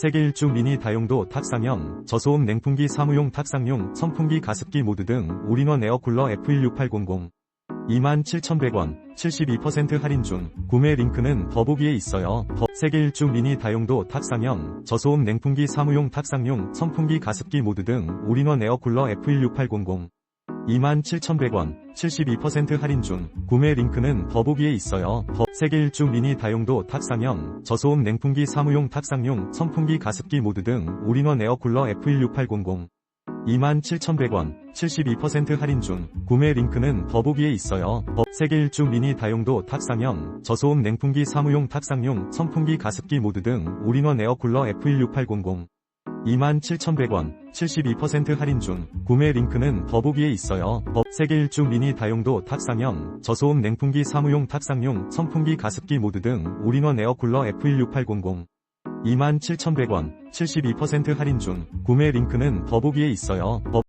세계 일주 미니 다용도 탁상형, 저소음 냉풍기 사무용 탁상용, 선풍기 가습기 모드 등 올인원 에어쿨러 F16800 27,100원, 72% 할인 중, 구매 링크는 더보기에 있어요. 더 세계 일주 미니 다용도 탁상형, 저소음 냉풍기 사무용 탁상용, 선풍기 가습기 모드 등 올인원 에어쿨러 F16800 27,100원, 72% 할인 중, 구매 링크는 더보기에 있어요. 더 세계 일주 미니 다용도 탁상형, 저소음 냉풍기 사무용 탁상용, 선풍기 가습기 모드 등 올인원 에어쿨러 F16800 27,100원, 72% 할인 중, 구매 링크는 더보기에 있어요. 더 세계 일주 미니 다용도 탁상형, 저소음 냉풍기 사무용 탁상용, 선풍기 가습기 모드 등 올인원 에어쿨러 F16800 27,100원, 72% 할인 중, 구매 링크는 더보기에 있어요. 더 세계 일주 미니 다용도 탁상형, 저소음 냉풍기 사무용 탁상용, 선풍기 가습기 모드 등 올인원 에어쿨러 F16800 27,100원, 72% 할인 중, 구매 링크는 더보기에 있어요. 더